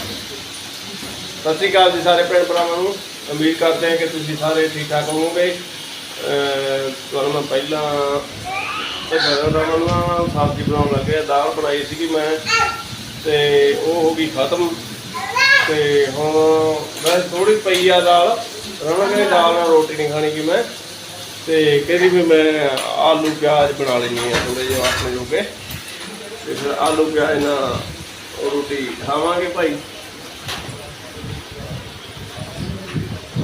ਸਤਿ ਸ਼੍ਰੀ ਅਕਾਲ ਜੀ ਸਾਰੇ ਭੈਣ ਭਰਾਵਾਂ ਨੂੰ। ਉਮੀਦ ਕਰਦੇ ਹਾਂ ਕਿ ਤੁਸੀਂ ਸਾਰੇ ਠੀਕ ਠਾਕ ਹੋਵੋਗੇ। ਤੁਹਾਨੂੰ ਮੈਂ ਪਹਿਲਾਂ ਇਹ ਬਦਲ ਰਮਨ ਸਬਜ਼ੀ ਬਣਾਉਣ ਲੱਗੇ ਦਾਲ ਬਣਾਈ ਸੀਗੀ ਮੈਂ, ਤੇ ਉਹ ਹੋ ਗਈ ਖਤਮ। ਤੇ ਹੁਣ ਵੈਸੇ ਥੋੜੀ ਪਈ ਆ ਦਾਲ। ਰਮਨ ਕਹਿੰਦੇ ਦਾਲ ਨਾਲ ਰੋਟੀ ਨਹੀਂ ਖਾਣੀ ਕਿ ਮੈਂ। ਤੇ ਕਹਿੰਦੀ ਵੀ ਮੈਂ ਆਲੂ ਪਿਆਜ਼ ਬਣਾ ਲੈਣੀ ਆ ਥੋੜੇ ਜਿਹੇ ਆਪਣੇ ਜੋਗੇ ਤੇ ਫਿਰ ਆਲੂ ਪਿਆਜ਼ ਨਾਲ ਉਹ ਰੋਟੀ ਖਾਵਾਂਗੇ ਭਾਈ।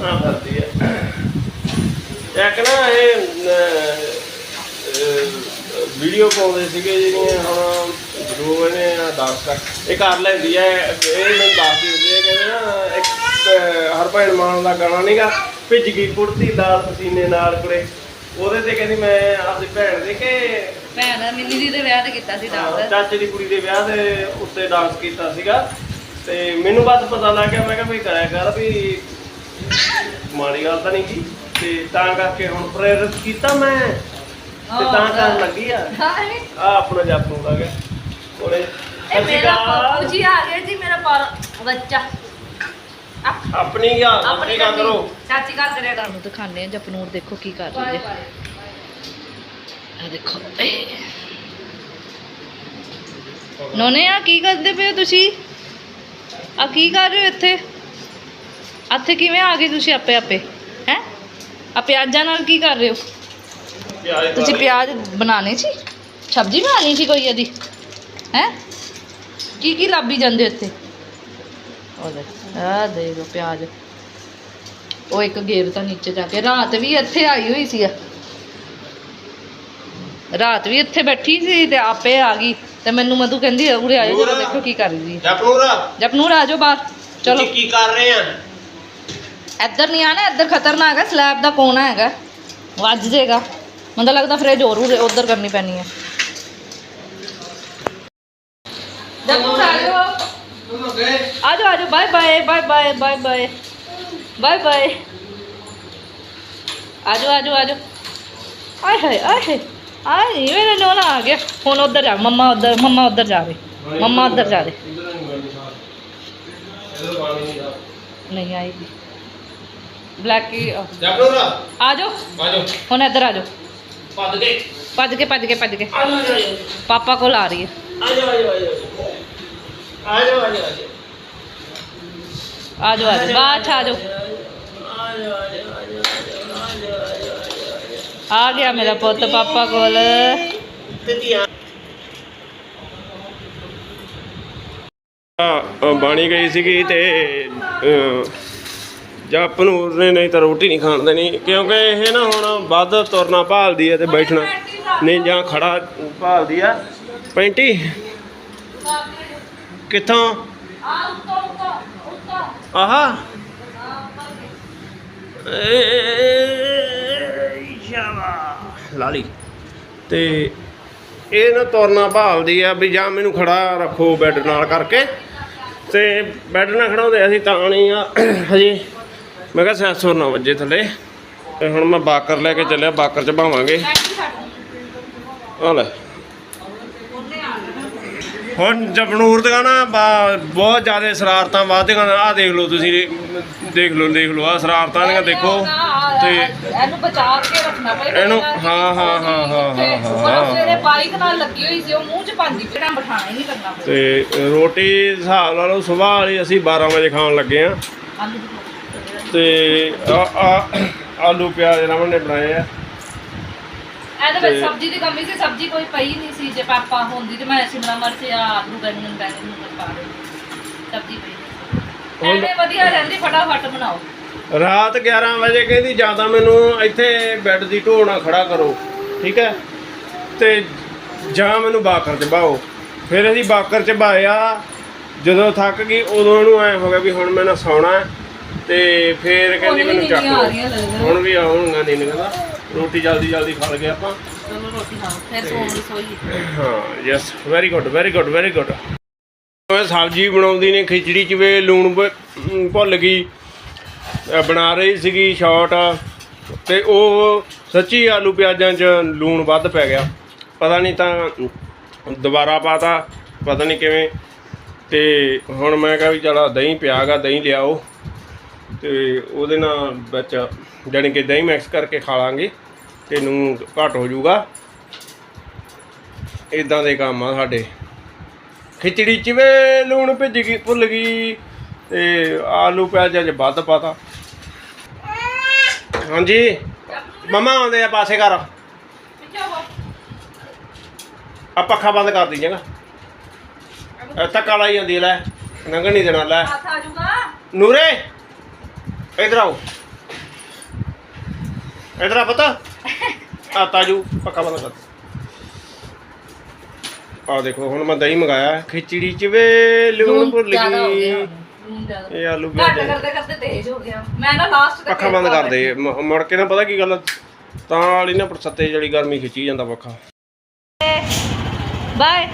ਆ ਕਰਦੀ ਹੈ ਇੱਕ ਨਾ ਇਹ ਵੀਡੀਓ ਪਾਉਂਦੇ ਸੀਗੇ ਜਿਹੜੀਆਂ ਹੁਣ ਜੋ ਇਹਨੇ ਆ ਤੱਕ ਇਹ ਕਰ ਲੈਂਦੀ ਹੈ ਇਹ ਮੈਨੂੰ ਦੱਸ ਦਿੰਦੇ ਆ ਕਹਿੰਦੇ ਨਾ ਇੱਕ ਅਹ, ਮਾਨ ਦਾ ਗਾਣਾ ਨਹੀਂਗਾ ਭਿੱਜ ਗਈ ਕੁੜਤੀ ਲਾਲ ਪਸੀਨੇ ਨਾਲ ਕੁੜੇ। ਉਹਦੇ ਤੇ ਕਹਿੰਦੀ ਮੈਂ ਆਪਣੀ ਭੈਣ ਦੇ ਕੇ ਭੈਣ ਮਿੰਨੀ ਦੀ ਦੇ ਵਿਆਹ ਤੇ ਕੀਤਾ ਸੀ ਹਾਂ, ਡਾਂਸ ਚਾਚੇ ਦੀ ਕੁੜੀ ਦੇ ਵਿਆਹ ਦੇ ਉੱਤੇ ਡਾਂਸ ਕੀਤਾ ਸੀਗਾ। ਤੇ ਮੈਨੂੰ ਬਸ ਪਤਾ ਲੱਗ ਗਿਆ ਮੈਂ ਕਿਹਾ ਵੀ ਕਰਿਆ ਕਰ ਵੀ ਮਾੜੀ ਗੱਲ ਤਾਂ ਨਹੀਂ ਕੀ ਤੇ ਤਾਂ ਕਰਕੇ ਹੁਣ ਪ੍ਰੇਰਿਤ ਕੀਤਾ ਮੈਂ। ਤੇ ਤਾਂ ਕਰਨ ਲੱਗੀ ਆ। ਹਾਏ ਆ ਆਪਣਾ ਜਾਪੂ ਦਾ ਗਿਆ। ਉਹਨੇ ਇਹ ਮੇਰਾ ਪੱਪੂ ਜੀ ਆ ਗਿਆ ਜੀ ਮੇਰਾ ਪਰ ਬੱਚਾ। ਆਪ- ਆਪਣੀ ਗੱਲ ਆਪਣੀ ਗੱਲ ਕਰੋ। ਚਾਚੀ ਗੱਲ ਕਰਿਆ ਕਰ। ਤੁਹਾਨੂੰ ਦਿਖਾਣੇ ਆ ਜਪਨੂਰ ਦੇਖੋ ਕੀ ਕਰ ਰਹੀ ਹੈ ਆ ਦੇਖੋ ਨੋਨੇ ਆ ਕੀ ਕਰਦੇ ਪਏ ਹੋ ਤੁਸੀਂ? ਆ ਕੀ ਕਰ ਰਹੇ ਹੋ ਇੱਥੇ? ਇੱਥੇ ਕਿਵੇਂ ਆ ਗਏ ਤੁਸੀਂ ਆਪੇ ਆਪੇ? ਹੈ? ਆ ਪਿਆਜ਼ਾਂ ਨਾਲ ਕੀ ਕਰ ਰਹੇ ਹੋ? ਤੁਸੀਂ ਪਿਆਜ਼ ਬਣਾਣੇ ਸੀ? ਸਬਜ਼ੀ ਬਣਾਣੀ ਸੀ ਕੋਈ ਇਹਦੀ? ਹੈ? ਕੀ ਕੀ ਲੱਭੀ ਜਾਂਦੇ ਇੱਥੇ? ਉਹ ਆ ਦੇਖੋ ਪਿਆਜ਼। ਉਹ ਇੱਕ ਗੇਰ ਤਾਂ ਨੀਚੇ ਜਾ ਕੇ ਰਾਤ ਵੀ ਇੱਥੇ ਆਈ ਹੋਈ ਸੀ ਰਾਤ ਵੀ ਇੱਥੇ ਬੈਠੀ ਸੀ ਤੇ ਆਪੇ ਆ ਗਈ ਤੇ ਮੈਨੂੰ ਮਧੂ ਕਹਿੰਦੀ ਉਰੇ ਆਇਓ ਜਰਾ ਦੇਖੋ ਕੀ ਕਰ ਰਹੀ। ਜਪਨੂਰਾ? ਜਪਨੂਰ ਆ ਜਾਓ ਬਾਹਰ। ਚਲੋ। ਕੀ ਕਰ ਰਹੇ ਆ? ਇੱਧਰ ਨਹੀਂ ਆਣਾ ਇੱਧਰ ਖਤਰਨਾਕ ਹੈ ਸਲੈਬ ਦਾ ਕੋਨਾ ਹੈਗਾ। ਵੱਜ ਜਾਏਗਾ। ਮੈਨੂੰ ਲੱਗਦਾ ਫ੍ਰਿਜ ਹੋਰ ਉਧਰ ਕਰਨੀ ਪੈਣੀ ਹੈ ਜਪਨੂਰ ਆ ਜਾਓ। ਆ ਜਾਓ ਆ ਜਾਓ। Bye bye bye bye bye bye bye bye ਆ ਜਾਓ ਆ ਜਾਓ ਆ ਜਾਓ। ਆਏ ਹਾਏ ਆਏ ਹਾਏ। आ गया। उधर जा मम्मा उधर मम्मा उधर जा रहे मम्मा उधर जा रहे नहीं आएगी ब्लैक आ जाओ। इधर आ जाओ। भज के। भज के भज के पापा को आ रही है। आ जाओ आ जाओ आ जाओ। ਆ ਗਿਆ ਮੇਰਾ ਪੁੱਤ ਪਾਪਾ ਕੋਲ। ਆ? ਬਾਣੀ ਗਈ ਸੀਗੀ ਤੇ ਅਹ, ਜਪਨੂਰ ਨੇ ਨਹੀਂ ਤਾਂ ਰੋਟੀ ਨਹੀਂ ਖਾਣ ਦੇਣੀ ਕਿਉਂਕਿ ਇਹ ਨਾ ਹੁਣ ਵੱਧ ਤੁਰਨਾ ਭਾਲਦੀ ਹੈ ਤੇ ਬੈਠਣਾ। ਨਹੀਂ ਜਾਂ ਖੜਾ ਭਾਲਦੀ ਆ। ਪੈਂਟੀ? ਕਿੱਥੋਂ? ਆਹਾ। ਏ ਲਈ। ਲਾਲੀ ਤੇ ਇਹ ਨਾ ਤੁਰਨਾ ਭਾਲਦੀ ਆ ਵੀ ਜਾਂ ਮੈਨੂੰ ਖੜਾ ਰੱਖੋ ਬੈੱਡ ਨਾਲ ਕਰਕੇ। ਤੇ ਬੈੱਡ ਨਾਲ ਖੜਾਉਂਦੇ ਅਸੀਂ ਤਾਂ ਨਹੀਂ ਆ, ਹਜੇ। ਮੈਂ ਕਿਹਾ ਸੈਂਸਰ ਨਾ ਵੱਜੇ ਥੱਲੇ। ਤੇ ਹੁਣ ਮੈਂ ਬਾਕਰ ਲੈ ਕੇ ਚੱਲਿਆ, ਬਾਕਰ ਚ ਭਾਵਾਂਗੇ। ਆ ਲੈ। ਹੁਣ ਜਪਨੂਰ ਦਾ ਨਾ ਬਹੁਤ ਜ਼ਿਆਦਾ ਸ਼ਰਾਰਤਾਂ ਵੱਧਦੀਆਂ ਆ ਦੇਖ ਲਓ ਤੁਸੀਂ ਦੇਖ ਲਓ ਦੇਖ ਲਓ ਆ ਸ਼ਰਾਰਤਾਂ ਦੀਆਂ ਦੇਖੋ ਤੇ ਇਹਨੂੰ ਬਚਾ ਕੇ ਰੱਖਣਾ ਪਏਗਾ ਇਹਨੂੰ ਹਾਂ ਹਾਂ ਹਾਂ ਹਾਂ ਹਾਂ ਹਾਂ ਸਵੇਰੇ ਬਾਈਕ ਨਾਲ ਲੱਗੀ ਹੋਈ ਸੀ ਉਹ ਮੂੰਹ 'ਚ ਪਾਉਂਦੀ ਜਿਹੜਾ ਬਿਠਾਣਾ ਹੀ ਨਹੀਂ ਕਰਨਾ ਤੇ ਰੋਟੀ ਹਿਸਾਬ ਲਾ ਲਓ ਸਵੇਰ ਵਾਲੀ ਅਸੀਂ 12 ਵਜੇ ਖਾਣ ਲੱਗੇ ਆ ਤੇ ਆ ਆਲੂ ਪਿਆਜ਼ ਰਮਨ ਨੇ ਬਣਾਏ ਆ। ਇਹਦੇ ਵਿੱਚ ਤੇ- ਸਬਜ਼ੀ ਦੀ ਕਮੀ ਸੀ ਸਬਜ਼ੀ ਕੋਈ ਪਈ ਨਹੀਂ ਸੀ ਜੇ ਪਾਪਾ ਹੁੰਦੀ ਤੇ ਮੈਂ ਸ਼ਿਮਲਾ ਮਿਰਚ ਜਾਂ ਆਲੂ ਬੈਂਗਣ ਬੈਂਗਣ ਨੂੰ ਪਾ ਦੇ ਸਬਜ਼ੀ ਪਈ ਨਹੀਂ ਸੀ। ਹੁਣ- ਐਵੇਂ ਵਧੀਆ ਰਹਿੰਦੀ ਫਟਾਫਟ ਬਣਾਓ। ਰਾਤ 11 ਵਜੇ ਕਹਿੰਦੀ ਜ਼ਿਆਦਾ ਮੈਨੂੰ ਇੱਥੇ ਬੈੱਡ ਦੀ ਢੋਣਾ ਖੜਾ ਕਰੋ ਠੀਕ ਹੈ? ਤੇ ਜਾਂ ਮੈਨੂੰ ਬਾਕਰ ਚ ਬਾਓ ਫਿਰ ਅਸੀਂ ਬਾਕਰ ਚ ਬਾਇਆ ਜਦੋਂ ਥੱਕ ਗਈ ਉਦੋਂ ਇਹਨੂੰ ਐ ਹੋ ਗਿਆ ਵੀ ਹੁਣ ਮੈਂ ਨਾ ਸੌਣਾ ਹੈ। ਤੇ ਫਿਰ ਕਹਿੰਦੀ ਮੈਨੂੰ ਚੱਕ ਲਓ। ਹੁਣ ਵੀ ਆਉਣਗਾ ਨਹੀਂ ਨਿਕਲਦਾ ਰੋਟੀ ਜਲਦੀ ਜਲਦੀ ਖਾ ਲਗੇ ਆਪਾਂ। ਚਲੋ ਰੋਟੀ ਖਾਓ ਫਿਰ ਸੋਣ ਰਸੋਈ ਹਾਂ yes very good very good very good ਸਬਜ਼ੀ ਬਣਾਉਂਦੀ ਨੇ ਖਿਚੜੀ ਚ ਵੇ ਲੂਣ ਭੁੱਲ ਗਈ। ਅ, ਬਣਾ ਰਹੀ ਸੀਗੀ ਸ਼ਾਰਟ ਤੇ ਉਹ ਸੱਚੀ ਆਲੂ ਪਿਆਜ਼ਾਂ 'ਚ ਲੂਣ ਵੱਧ ਪੈ ਗਿਆ। ਪਤਾ ਨਹੀਂ ਤਾਂ ਦੁਬਾਰਾ ਪਾਤਾ ਪਤਾ ਨਹੀਂ ਕਿਵੇਂ। ਤੇ ਹੁਣ ਮੈਂ ਕਿਹਾ ਵੀ ਚਲਾ ਦਹੀਂ ਪਿਆਗਾ ਦਹੀਂ ਲਿਆਓ। ਤੇ ਉਹਦੇ ਨਾਲ ਵਿੱਚ ਜਾਣੀ ਕਿ ਦਹੀਂ ਮਿਕਸ ਕਰਕੇ ਖਾ ਲਾਂਗੇ। ਤੇ ਨੂੰ ਘੱਟ ਹੋ ਜਾਊਗਾ। ਇਦਾਂ ਦੇ ਕੰਮ ਆ ਸਾਡੇ। ਖਿਚੜੀ ਚ ਵੇ ਲੂਣ ਭਿੱਜ ਗਈ ਭੁੱਲ ਗਈ ਤੇ ਆਲੂ ਪਿਆਜ਼ਾਂ ਚ ਵੱਧ ਪਾਤਾ। ਹਾਂਜੀ। ਮਮਾ ਆਉਂਦੇ ਆ ਪਾਸੇ ਕਰ ਆ ਪੱਖਾ ਬੰਦ ਕਰ ਦੀ ਜਗਾ ਧੱਕਾ ਲਾਈ ਜਾਂਦੀ ਲੈ। ਨੰਗਣ ਨਹੀਂ ਦੇਣਾ ਲੈ। ਹੱਥ ਆ ਜਾਊਗਾ। ਨੂਰੇ। ਇਧਰ ਆਓ। ਇਧਰ ਆ ਪਤਾ। ਆ ਤਾਜੂ ਪੱਕਾ ਬੰਦ ਕਰ। ਆ ਦੇਖੋ ਹੁਣ ਮੈਂ ਦਹੀਂ ਮੰਗਾਇਆ ਖਿਚੜੀ ਚ ਵੇ ਲੂਣ ਭੁੱਲ ਜ਼ਿਆਦਾ ਹੋ ਗਿਆ। ਗਈ ਇਹ ਆਲੂ ਘੱਟ ਪਿਆਜ਼ ਕਰਦੇ ਕਰਦੇ ਤੇਜ਼ ਹੋ ਗਿਆ। ਮੈਂ ਨਾ ਲਾਸਟ ਤੇ ਪੱਖਾ ਬੰਦ ਕਰ ਦੇ। ਮ- ਮੁੜ ਕੇ ਨਾ ਪਤਾ ਕੀ ਗੱਲ ਆ, ਤਾਂ ਵਾਲੀ ਨਾ ਪਰਸੱਤੇ ਜਿਹੜੀ ਗਰਮੀ ਖਿੱਚੀ ਜਾਂਦਾ ਪੱਖਾ। ਬਾਏ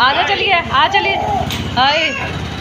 ਆ ਜਾ ਚਲਿਏ ਆ ਚਲਿए ਆਏ ਆ ਜਾਣਾ ਹੈ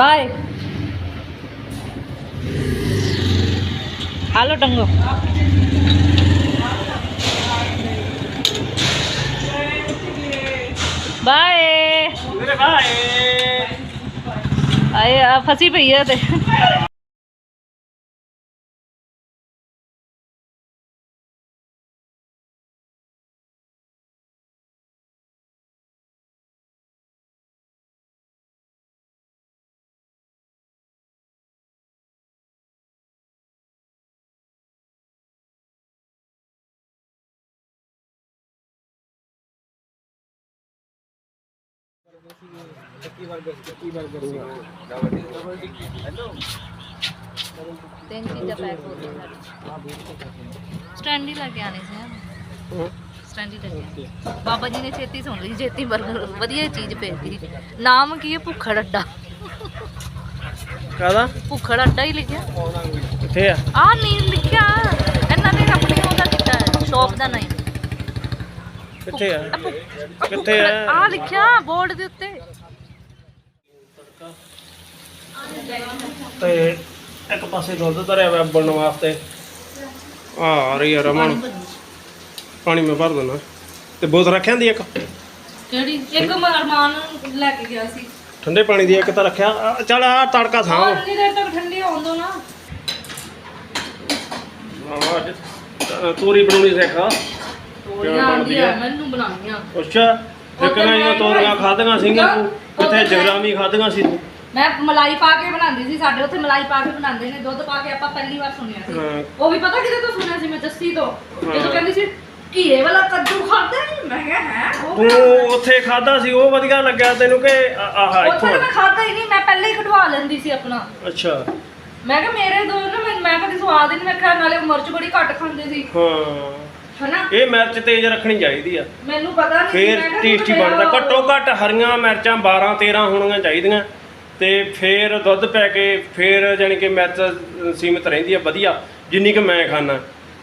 બાય. હાલો ટંગો. બાય. બાય. ફસી પઈ ગયા તે. ਬਾਬਾ ਜੀ ਨੇ ਛੇਤੀ ਸੁਣ ਲਈ ਛੇਤੀ ਬਰਗਰ। ਵਧੀਆ ਚੀਜ਼ ਭੇਜਦੀ ਨਾਮ ਕੀ ਹੈ? ਭੁੱਖੜ ਅੱਡਾ। ਕਾਦਾ ਭੁੱਖੜ ਅੱਡਾ ਹੀ ਲਿਖਿਆ। ਕਿੱਥੇ ਆ? ਆ ਨਹੀਂ ਲਿਖਿਆ। ਇਹਨਾਂ ਨੇ ਆਪਣੀ ਉਹਦਾ ਕੀਤਾ ਹੈ। ਸ਼ੌਪ ਦਾ ਨਹੀਂ। ਕਿੱਥੇ ਆ? ਕਿੱਥੇ ਆ? ਆ ਲਿਖਿਆ ਬੋਰਡ ਦੇ ਉੱਤੇ। ਤੇ ਇੱਕ ਪਾਸੇ ਦੁੱਧ ਧਰਿਆ ਹੋਇਆ ਬਣਨ ਵਾਸਤੇ। ਆ ਆ ਰਹੀ ਆ ਰਮਨ। ਪਾਣੀ ਮੈਂ ਭਰ ਦਿੰਦਾ। ਤੇ ਬੋਤਲ ਰੱਖਿਆ ਦੀ ਇੱਕ? ਕਿਹੜੀ? ਇੱਕ ਅਰਮਾਨ ਲੈ ਕੇ ਗਿਆ ਸੀ। ਠੰਡੇ ਪਾਣੀ ਦੀ ਇੱਕ ਤਾਂ ਰੱਖਿਆ। ਚੱਲ ਆ ਤੜਕਾ ਥਾਂ। ਉਨੀ ਦੇਰ ਤੱਕ ਠੰਡੀ ਹੋਣ ਦੋ ਨਾ। ਤੋਰੀ ਬਣਾਉਣੀ ਸਿੱਖਾ। ਤੋਰੀਆਂ ਆਂਦੀਆਂ ਮੈਨੂੰ ਬਣਾਉਣੀਆਂ ਅੱਛਾ ਇਹ ਤੋਰੀਆਂ ਖਾਧੀਆਂ ਸੀਗੀਆਂ ਤੂੰ ਕਿੱਥੇ ਜਗਰਾਮੀ ਖਾਧੀਆਂ ਸੀ ਤੂੰ? ਮੈਂ ਮਲਾਈ ਪਾ ਕੇ ਬਣਾਉਂਦੀ ਸੀ ਸਾਡੇ ਉੱਥੇ ਮਲਾਈ ਪਾ ਕੇ ਬਣਾਉਂਦੇ ਨੇ ਦੁੱਧ ਪਾ ਕੇ ਆਪਾਂ ਪਹਿਲੀ ਵਾਰ ਸੁਣਿਆ ਸੀ। ਹਾਂ। ਉਹ ਵੀ ਪਤਾ ਕਿਹਦੇ ਤੋਂ ਸੁਣਿਆ ਸੀ? ਮੈਂ ਜੱਸੀ ਤੋਂ। ਜਦੋਂ ਕਹਿੰਦੀ ਸੀ ਘੀਏ ਵਾਲਾ ਕੱਦੂ ਖਾਦਾ ਮੈਂ ਕਿਹਾ ਹੈ? ਉਹ ਤੂੰ ਉੱਥੇ ਖਾਦਾ ਸੀ ਉਹ ਵਧੀਆ ਲੱਗਿਆ ਤੈਨੂੰ ਕਿ ਆ- ਆਹ ਉੱਥੇ ਇੱਥੋਂ ਤਾਂ ਮੈਂ ਖਾਦਾ ਹੀ ਨਹੀਂ ਮੈਂ ਪਹਿਲੇ ਹੀ ਕਢਵਾ ਲੈਂਦੀ ਸੀ ਆਪਣਾ। ਅੱਛਾ। ਮੈਂ ਕਿਹਾ ਮੇਰੇ ਦੋ ਨਾ ਮੈਂ- ਮੈਂ ਕਦੇ ਸਵਾਦ ਹੀ ਨਹੀਂ ਮੈਂ ਕਿਹਾ ਨਾਲੇ ਮਿਰਚ ਬੜੀ ਘੱਟ ਖਾਂਦੇ ਸੀ। ਹਾਂ। ਹਨਾ? ਇਹ ਮਿਰਚ ਤੇਜ਼ ਰੱਖਣੀ ਚਾਹੀਦੀ ਆ। ਮੈਨੂੰ ਪਤਾ ਨਹੀਂ ਫੇਰ ਟੇਸਟੀ ਬਣਦਾ। ਘੱਟੋ ਘੱਟ ਹਰੀਆਂ ਮਿਰਚਾਂ 12 13 ਹੋਣੀਆਂ ਚਾਹੀਦੀਆਂ। ਤੇ ਫੇਰ ਦੁੱਧ ਪੈ ਕੇ ਫੇਰ ਜਾਣੀ ਕਿ ਮਿਰਚ ਅ, ਸੀਮਿਤ ਰਹਿੰਦੀ ਆ ਵਧੀਆ। ਜਿੰਨੀ ਕਿ ਮੈਂ ਖਾਣਾ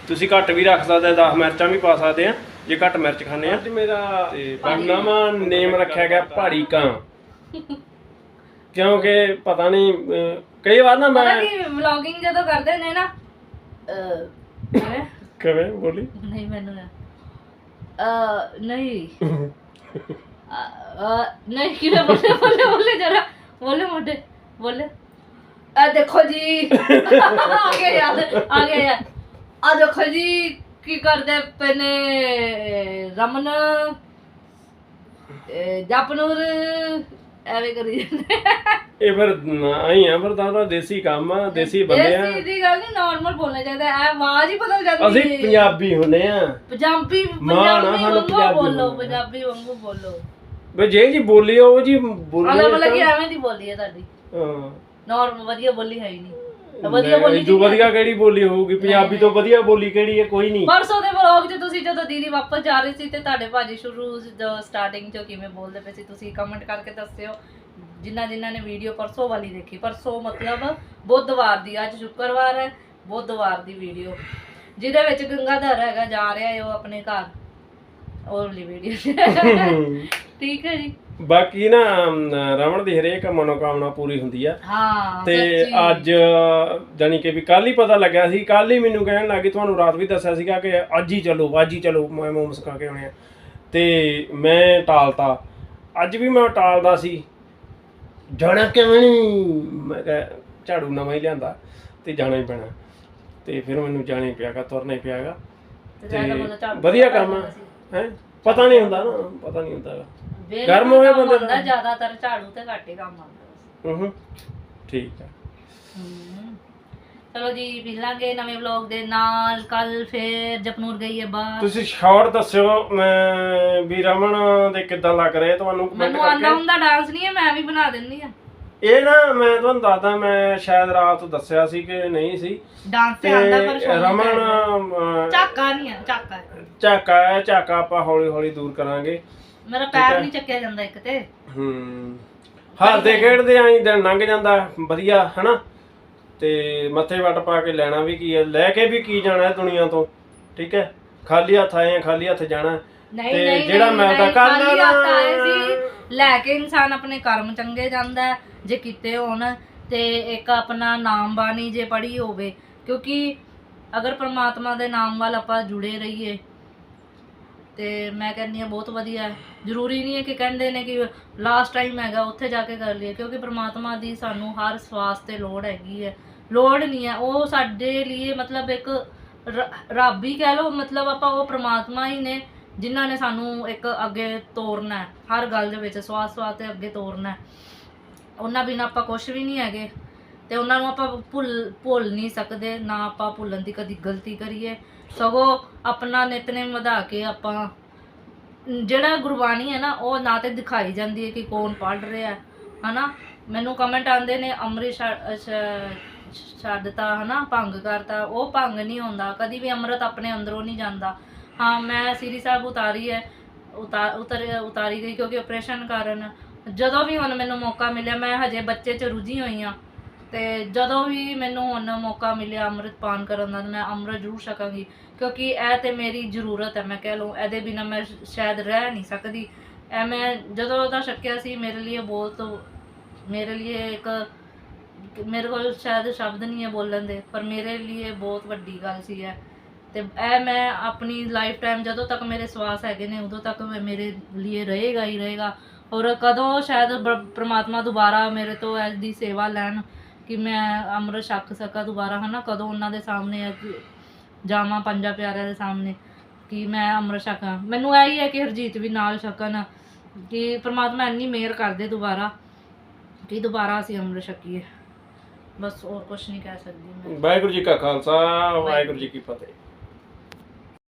ਤੁਸੀਂ ਘੱਟ ਵੀ ਰੱਖ ਸਕਦੇ 10 ਮਿਰਚਾਂ ਵੀ ਪਾ ਸਕਦੇ ਆ। ਜੇ ਘੱਟ ਮਿਰਚ ਖਾਣੇ ਆ। ਅੱਜ ਮੇਰਾ ਤੇ ਨਵਾਂ ਨੇਮ ਰੱਖਿਆ ਗਿਆ ਪਹਾੜੀ ਕਾਂ। ਕਿਉਂਕਿ ਪਤਾ ਨਹੀਂ ਅ, ਕਈ ਵਾਰ ਨਾ ਪਤਾ ਮੈਂ ਕੀ ਵਲੌਗਿੰਗ ਜਦੋਂ ਕਰਦੇ ਨੇ ਨਾ ਅਹ, ਕਿਵੇਂ? ਬੋਲੀ। ਨਹੀਂ ਮੈਨੂੰ ਨਾ। ਅ ਨਹੀਂ। ਅ, ਨਹੀਂ ਕਿਵੇਂ ਬੋਲੇ? ਬੋਲੇ ਬੋਲੇ ਜਰਾ। ਬੋਲੇ ਮੋਟੇ ਬੋਲੇ। ਆ ਦੇਖੋ ਜੀ। ਆ ਗਿਆ ਯਾਦ ਆ ਗਿਆ ਯਾਦ ਆ ਦੇਖੋ ਜੀ ਕੀ ਕਰਦੇ ਪਏ ਨੇ ਰਮਨ। ਜਪਨੂਰ। ਐਵੇਂ ਕਰੀ ਜਾਂਦੇ ਇਹ ਫਿਰ ਆਈ ਆ ਫਿਰ ਤਾਂ ਉਹਦਾ ਦੇਸੀ ਕੰਮ ਆ ਦੇਸੀ ਬੰਦੇ ਆ। ਦੇਸੀ ਦੀ ਗੱਲ ਨਹੀਂ ਨਾਰਮਲ ਬੋਲਣਾ ਚਾਹੀਦਾ ਐ ਆਵਾਜ਼ ਹੀ ਬਦਲ ਜਾਂਦੀ ਅਸੀਂ ਪੰਜਾਬੀ ਹੁੰਦੇ ਆ। ਪੰਜਾਬੀ ਮਾਣ ਆ ਪੰਜਾਬੀ ਸਾਨੂੰ ਵਾਂਗੂ ਪੰਜਾਬੀ ਬੋਲੋ ਬੋਲਣ। ਪੰਜਾਬੀ ਵਾਂਗੂ ਬੋਲੋ। ਵੇ ਜੇ ਜੀ ਬੋਲੀ ਉਹ ਜੀ ਬੋਲੀ ਅਲੱਗ ਆ ਅਲੱਗ ਤਾਂ- ਐਵੇਂ ਦੀ ਬੋਲੀ ਹੈ ਤੁਹਾਡੀ। ਹਾਂ। ਨਾਰਮਲ ਵਧੀਆ ਬੋਲੀ ਹੈ ਹੀ ਨਹੀਂ। ਵਧੀਆ ਬੋਲੀ ਜੋ ਵਧੀਆ ਕਿਹੜੀ ਬੋਲੀ ਹੋਊਗੀ? ਪੰਜਾਬੀ ਤੋਂ ਵਧੀਆ ਬੋਲੀ ਕਿਹੜੀ ਹੈ? ਕੋਈ ਨਹੀਂ। ਪਰਸੋਂ ਦੇ ਵਲੌਗ 'ਚ ਤੁਸੀਂ ਜਦੋਂ ਦੀਦੀ ਵਾਪਸ ਜਾ ਰਹੀ ਸੀ ਤੇ ਤੁਹਾਡੇ ਭਾਜੀ ਸ਼ੁਰੂ ਜਦੋਂ ਸਟਾਰਟਿੰਗ 'ਚ ਕਿਵੇਂ ਬੋਲਦੇ ਪਏ ਸੀ ਤੁਸੀਂ ਕਮੈਂਟ ਕਰਕੇ ਦੱਸਿਓ। ਜਿਨ੍ਹਾਂ ਜਿਨ੍ਹਾਂ ਨੇ ਵੀਡੀਓ ਪਰਸੋਂ ਵਾਲੀ ਦੇਖੀ। ਪਰਸੋਂ ਮਤਲਬ ਬੁੱਧਵਾਰ ਦੀ ਅੱਜ ਸ਼ੁੱਕਰਵਾਰ ਹੈ ਬੁੱਧਵਾਰ ਦੀ ਵੀਡੀਓ ਜਿਹਦੇ ਵਿੱਚ ਗੰਗਾਧਰ ਹੈਗਾ ਜਾ ਰਿਹਾ ਹੈ ਉਹ ਆਪਣੇ ਘਰ। ਉਹ ਵਾਲੀ ਵੀਡੀਓ ਠੀਕ ਹੈ ਜੀ। ਬਾਕੀ ਨਾ ਅਮ, ਰਮਨ ਦੀ ਹਰੇਕ ਮਨੋਕਾਮਨਾ ਪੂਰੀ ਹੁੰਦੀ ਆ। ਹਾਂ ਤੇ। ਅੱਜ ਜਾਨੀ ਕਿ ਵੀ ਕੱਲ ਹੀ ਪਤਾ ਲੱਗਿਆ ਸੀ ਕੱਲ ਹੀ ਮੈਨੂੰ ਕਹਿਣ ਲੱਗੀ ਤੁਹਾਨੂੰ ਰਾਤ ਵੀ ਦੱਸਿਆ ਸੀਗਾ ਕਿ ਅੱਜ ਹੀ ਚਲੋ ਅੱਜ ਹੀ ਚਲੋ ਮੈਂ ਮੋਮਸ ਖਾ ਕੇ ਆਉਣੇ ਆ। ਤੇ ਮੈਂ ਟਾਲਤਾ। ਅੱਜ ਵੀ ਮੈਂ ਟਾਲਦਾ ਸੀ। ਜਾਣਾ ਕਿਵੇਂ ਨਹੀਂ ਮੈਂ ਕਿਹਾ ਝਾੜੂ ਨਵਾਂ ਹੀ ਲਿਆਂਦਾ ਤੇ ਜਾਣਾ ਹੀ ਪੈਣਾ। ਤੇ ਫਿਰ ਮੈਨੂੰ ਜਾਣਾ ਹੀ ਪਿਆਗਾ ਤੁਰਨਾ ਹੀ ਪਿਆਗਾ। ਤੇ ਵਧੀਆ ਕੰਮ ਆ। ਹੈ? ਪਤਾ ਨਹੀਂ ਹੁੰਦਾ ਨਾ ਪਤਾ ਨਹੀਂ ਹੁੰਦਾ ਗਾ। ਵਿਹਲੇ ਗਰਮ ਹੋਏ ਕੰਮ ਬੰਦੇ ਦਾ। ਆਉਂਦਾ, ਜ਼ਿਆਦਾਤਰ ਝਾੜੂ ਤੇ ਘੱਟ ਹੀ ਕੰਮ ਆਉਂਦਾ। ਹੂੰ ਠੀਕ ਹੈ ਹਮ। ਚਲੋ ਜੀ ਮਿਲਾਂਗੇ ਨਵੇਂ ਵਲੌਗ ਦੇ ਨਾਲ ਕੱਲ ਫੇਰ ਜਪਨੂਰ ਗਈ ਹੈ ਬਾਹਰ। ਤੁਸੀਂ ਸ਼ਾਰਟ ਦੱਸਿਓ ਮੈਂ ਵੀ ਰਮਨ ਦੇ ਕਿੱਦਾਂ ਲੱਗ ਰਹੇ ਤੁਹਾਨੂੰ ਕਮੈਂਟ ਮੈਨੂੰ ਆਂਦਾ ਕਰਕੇ ਹੁੰਦਾ ਡਾਂਸ ਨਹੀਂ ਹੈ ਮੈਂ ਵੀ ਬਣਾ ਦਿੰਦੀ ਆ ਇਹ ਨਾ ਮੈਂ ਤੁਹਾਨੂੰ ਦੱਸਦਾ ਮੈਂ ਸ਼ਾਇਦ ਰਾਤ ਦੱਸਿਆ ਸੀ ਕਿ ਨਹੀਂ ਸੀ। ਡਾਂਸ ਤੇ ਤੇ ਆਂਦਾ ਪਰ ਸ਼ੌਕ ਰਮਨ ਨਹੀਂ ਅਮ, ਝਾਕਾ ਨਹੀਂ ਆ ਝਾਕਾ। ਹੈ। ਝਾਕਾ ਹੈ ਝਾਕਾ ਆਪਾਂ ਹੌਲੀ ਹੌਲੀ ਦੂਰ ਕਰਾਂਗੇ। ਮੇਰਾ ਪੈਰ ਨਹੀਂ ਚੱਕਿਆ ਜਾਂਦਾ ਇੱਕ ਤੇ। ਹੂੰ। ਹੱਸਦੇ ਖੇਡਦੇ ਆਂ ਦਿਨ ਲੰਘ ਜਾਂਦਾ ਵਧੀਆ ਹਨਾ? ਤੇ ਮੱਥੇ ਵੱਟ ਪਾ ਕੇ ਲੈਣਾ ਵੀ ਕੀ ਹੈ ਲੈ ਕੇ ਵੀ ਕੀ ਜਾਣਾ ਹੈ ਦੁਨੀਆ ਤੋਂ ਠੀਕ ਹੈ? ਖਾਲੀ ਹੱਥ ਆਏ ਆ ਖਾਲੀ ਹੱਥ ਜਾਣਾ ਹੈ। ਨਹੀਂ ਤੇ ਨਹੀਂ ਜਿਹੜਾ ਨਹੀਂ, ਮਿਲਦਾ ਨਹੀਂ, ਕਰ ਖਾਲੀ ਲੈਣਾ। ਹੱਥ ਆਏ ਸੀ ਲੈ ਕੇ ਇਨਸਾਨ ਆਪਣੇ ਕਰਮ ਚੰਗੇ ਜਾਂਦਾ ਹੈ, ਜੇ ਕੀਤੇ ਹੋਣ ਤੇ ਇੱਕ ਆਪਣਾ ਨਾਮ ਬਾਣੀ ਜੇ ਪੜ੍ਹੀ ਹੋਵੇ ਕਿਉਂਕਿ ਅਗਰ ਪ੍ਰਮਾਤਮਾ ਦੇ ਨਾਮ ਵੱਲ ਆਪਾਂ ਜੁੜੇ ਰਹੀਏ ਤੇ ਮੈਂ ਕਹਿੰਦੀ ਆ ਬਹੁਤ ਵਧੀਆ ਜ਼ਰੂਰੀ ਨਹੀਂ ਹੈ ਕਿ ਕਹਿੰਦੇ ਨੇ ਕਿ ਲਾਸਟ ਟਾਈਮ ਹੈਗਾ, ਉੱਥੇ ਜਾ ਕੇ ਕਰ ਲਈਏ, ਕਿਉਂਕਿ ਪ੍ਰਮਾਤਮਾ ਦੀ ਸਾਨੂੰ ਹਰ ਸਵਾਸ ਤੇ ਲੋੜ ਹੈਗੀ ਹੈ। ਲੋੜ ਨਹੀਂ ਹੈ, ਉਹ ਸਾਡੇ ਲਈ ਮਤਲਬ ਇੱਕ ਰ- ਰੱਬ ਹੀ ਕਹਿ ਲਓ, ਮਤਲਬ ਆਪਾਂ ਉਹ ਪ੍ਰਮਾਤਮਾ ਹੀ ਨੇ, ਜਿਨ੍ਹਾਂ ਨੇ ਸਾਨੂੰ ਇੱਕ ਅੱਗੇ ਤੋਰਨਾ ਹੈ। ਹਰ ਗੱਲ ਦੇ ਵਿੱਚ ਸਵਾਸ ਸਵਾਸ ਤੇ ਅੱਗੇ ਤੋਰਨਾ ਹੈ। ਉਹਨਾਂ ਬਿਨਾਂ ਆਪਾਂ ਕੁਝ ਵੀ ਨਹੀਂ ਹੈਗੇ, ਤੇ ਉਹਨਾਂ ਨੂੰ ਆਪਾਂ ਭੁੱਲ ਭੁੱਲ ਨਹੀਂ ਸਕਦੇ, ਨਾ ਆਪਾਂ ਭੁੱਲਣ ਦੀ ਕਦੀ ਗਲਤੀ ਕਰੀਏ। ਸਗੋਂ ਆਪਣਾ ਨਿਤਨੇਮ ਵਧਾ ਕੇ ਆਪਾਂ, ਜਿਹੜਾ ਗੁਰਬਾਣੀ ਹੈ ਨਾ, ਉਹ ਨਾ ਤੇ ਦਿਖਾਈ ਜਾਂਦੀ ਹੈ ਕਿ ਕੌਣ ਪੜ੍ਹ ਰਿਹਾ ਹੈ, ਹਨਾ? ਮੈਨੂੰ ਕਮੈਂਟ ਆਉਂਦੇ ਨੇ, ਅੰਮ੍ਰਿਤ ਛੱਡ- ਛ- ਛੱਡਤਾ, ਹਨਾ? ਭੰਗ ਕਰਤਾ, ਉਹ ਭੰਗ ਨਹੀਂ ਹੁੰਦਾ, ਕਦੀ ਵੀ ਅੰਮ੍ਰਿਤ ਆਪਣੇ ਅੰਦਰੋਂ ਨਹੀਂ ਜਾਂਦਾ। ਹਾਂ, ਮੈਂ ਸ੍ਰੀ ਸਾਹਿਬ ਉਤਾਰੀ ਹੈ ਉਤਾਰ ਉਤਰ, ਉਤਾਰੀ ਗਈ ਕਿਉਂਕਿ ਆਪਰੇਸ਼ਨ ਕਾਰਨ। ਜਦੋਂ ਵੀ ਹੁਣ ਮੈਨੂੰ ਮੌਕਾ ਮਿਲਿਆ, ਮੈਂ ਹਜੇ ਬੱਚੇ 'ਚ ਰੁੱਝੀ ਹੋਈ ਆ ਤੇ ਜਦੋਂ ਵੀ ਮੈਨੂੰ ਹੁਣ ਮੌਕਾ ਮਿਲਿਆ ਅੰਮ੍ਰਿਤਪਾਨ ਕਰਨ ਦਾ, ਤਾਂ ਮੈਂ ਅੰਮ੍ਰਿਤ ਜ਼ਰੂਰ ਛਕਾਂਗੀ। ਕਿਉਂਕਿ ਇਹ ਤੇ ਮੇਰੀ ਜ਼ਰੂਰਤ ਹੈ, ਮੈਂ ਕਹਿ ਲਵਾਂ ਇਹਦੇ ਬਿਨਾ ਮੈਂ ਸ਼ਾਇਦ ਰਹਿ ਨਹੀਂ ਸਕਦੀ। ਐ ਮੈਂ ਜਦੋਂ ਉਹਦਾ ਛਕਿਆ ਸੀ, ਮੇਰੇ ਲਈ ਬਹੁਤ, ਮੇਰੇ ਲਈ ਇੱਕ, ਮੇਰੇ ਕੋਲ ਸ਼ਾਇਦ ਸ਼ਬਦ ਨਹੀਂ ਹੈ ਬੋਲਣ ਦੇ, ਪਰ ਮੇਰੇ ਲਈ ਇਹ ਬਹੁਤ ਵੱਡੀ ਗੱਲ ਸੀ ਹੈ ਤੇ ਇਹ ਮੈਂ ਆਪਣੀ ਲਾਈਫ ਟਾਈਮ ਜਦੋਂ ਤੱਕ ਮੇਰੇ ਸਵਾਸ ਹੈਗੇ ਨੇ, ਉਦੋਂ ਤੱਕ ਮੈਂ ਮੇਰੇ ਲਈ ਰਹੇਗਾ ਹੀ ਰਹੇਗਾ। ਔਰ ਕਦੋਂ ਸ਼ਾਇਦ ਬ- ਪ੍ਰਮਾਤਮਾ ਦੁਬਾਰਾ ਮੇਰੇ ਤੋਂ ਇਸ ਦੀ ਸੇਵਾ ਲੈਣ ਕਿ ਮੈਂ ਅੰਮ੍ਰਿਤ ਛਕ ਸਕਾਂ ਦੁਬਾਰਾ, ਹਨਾ? ਕਦੋਂ ਉਹਨਾਂ ਦੇ ਸਾਹਮਣੇ ਜਾਵਾਂ ਪੰਜਾ ਪਿਆਰਿਆਂ ਦੇ ਸਾਹਮਣੇ ਕਿ ਮੈਂ ਅੰਮ੍ਰਿਤ ਛਕਾਂ? ਮੈਨੂੰ ਇਹ ਹੀ ਹੈ ਕਿ ਹਰਜੀਤ ਵੀ ਨਾਲ ਛਕਣ, ਕਿ ਪ੍ਰਮਾਤਮਾ ਇੰਨੀ ਮਿਹਰ ਕਰਦੇ ਦੁਬਾਰਾ ਕਿ ਦੁਬਾਰਾ ਅਸੀਂ ਅੰਮ੍ਰਿਤ ਛਕੀਏ। ਬਸ ਹੋਰ ਕੁਝ ਨਹੀਂ ਕਹਿ ਸਕਦੀ ਮੈਂ। ਵਾਹਿਗੁਰੂ ਜੀ ਕਾ ਖਾਲਸਾ, ਵਾਹਿਗੁਰੂ ਜੀ ਕੀ ਫਤਿਹ।